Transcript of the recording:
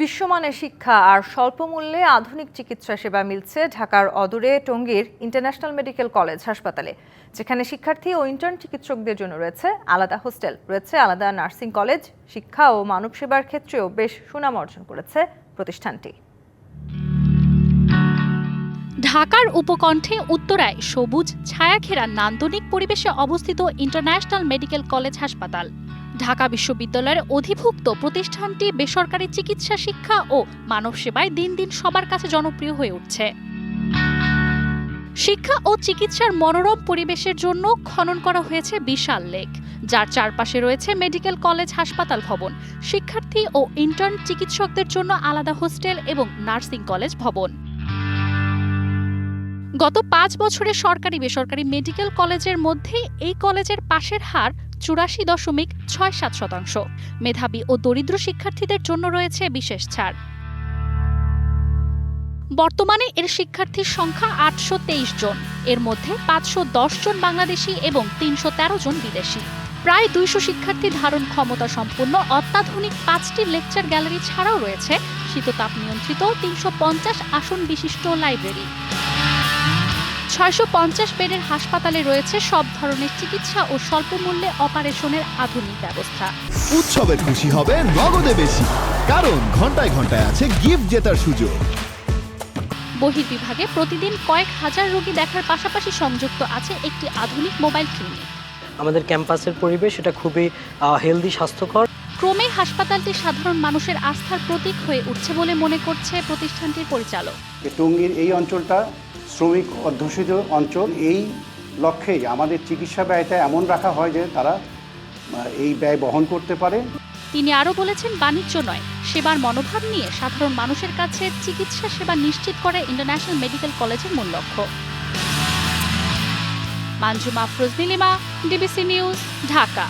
বিশ্বমানের শিক্ষা আর স্বল্প মূল্যে আধুনিক চিকিৎসা সেবা মিলছে ঢাকার অদূরে টঙ্গীর ইন্টারন্যাশনাল মেডিকেল কলেজ হাসপাতালে, যেখানে শিক্ষার্থী ও ইন্টার্ন চিকিৎসকদের জন্য রয়েছে আলাদা হোস্টেল, রয়েছে আলাদা নার্সিং কলেজ, শিক্ষা ও মানব সেবার ক্ষেত্রেও বেশ সুনাম অর্জন করেছে প্রতিষ্ঠানটি। ঢাকার উপকণ্ঠে উত্তরায় সবুজ, ছায়াঘেরা নান্দনিক পরিবেশে অবস্থিত ইন্টারন্যাশনাল মেডিকেল কলেজ হাসপাতাল। ঢাকা বিশ্ববিদ্যালয়ের অধিভুক্ত প্রতিষ্ঠানটি বেসরকারি চিকিৎসা শিক্ষা ও মানব সেবায় দিন দিন সবার কাছে জনপ্রিয় হয়ে উঠছে। শিক্ষা ও চিকিৎসার মনোরম পরিবেশের জন্য খনন করা হয়েছে বিশাল লেক, যার চারপাশে রয়েছে মেডিকেল কলেজ, হাসপাতাল ভবন। শিক্ষার্থী ও ইন্টার্ন চিকিৎসকদের জন্য আলাদা হোস্টেল এবং নার্সিং কলেজ ভবন। গত পাঁচ বছরে সরকারি বেসরকারি মেডিকেল কলেজের মধ্যে এই কলেজের পাশের হার চুরাশি দশমিক ছয় সাত শতাংশ। মেধাবী ও দরিদ্র শিক্ষার্থীদের জন্য রয়েছে বিশেষ ছাড়। বর্তমানে এর শিক্ষার্থীর সংখ্যা আটশো তেইশ জন। এর মধ্যে পাঁচশো দশ জন বাংলাদেশি এবং তিনশো তেরো জন বিদেশি। প্রায় দুইশো শিক্ষার্থী ধারণ ক্ষমতা সম্পন্ন অত্যাধুনিক পাঁচটি লেকচার গ্যালারি ছাড়াও রয়েছে শীততাপ নিয়ন্ত্রিত তিনশো পঞ্চাশ আসন বিশিষ্ট লাইব্রেরি। ছয়শো পঞ্চাশ বেডের হাসপাতালে রয়েছে সব ধরনের চিকিৎসা ও স্বল্প মূল্যে অপারেশনের আধুনিক ব্যবস্থা। উৎসবের খুশি হবে নগদে বেশি কারণ ঘন্টায় ঘন্টায় আছে গিফট জেতার সুযোগ। বহির্বিভাগে প্রতিদিন কয়েক হাজার রোগী দেখার পাশাপাশি সংযুক্ত আছে একটি আধুনিক মোবাইল ক্লিনিক। আমাদের ক্যাম্পাসের পরিবেশ এটা খুবই হেলদি স্বাস্থ্যকর। ক্রমেই হাসপাতালটি সাধারণ মানুষের আস্থার প্রতীক হয়ে উঠছে বলে মনে করছে প্রতিষ্ঠানটির পরিচালক। টঙ্গীর এই অঞ্চলটা শ্রমিক অধ্যুষিত অঞ্চল, এই লক্ষ্যেই আমাদের চিকিৎসা ব্যয়টা এমন রাখা হয় যে তারা এই ব্যয় বহন করতে পারে। তিনি আরও বলেছেন, বাণিজ্য নয়, সেবার মনোভাব নিয়ে সাধারণ মানুষের কাছে চিকিৎসা সেবা নিশ্চিত করে ইন্টারন্যাশনাল মেডিকেল কলেজের মূল লক্ষ্য। Manjuma Afroz Nilima, DBC news, Dhaka.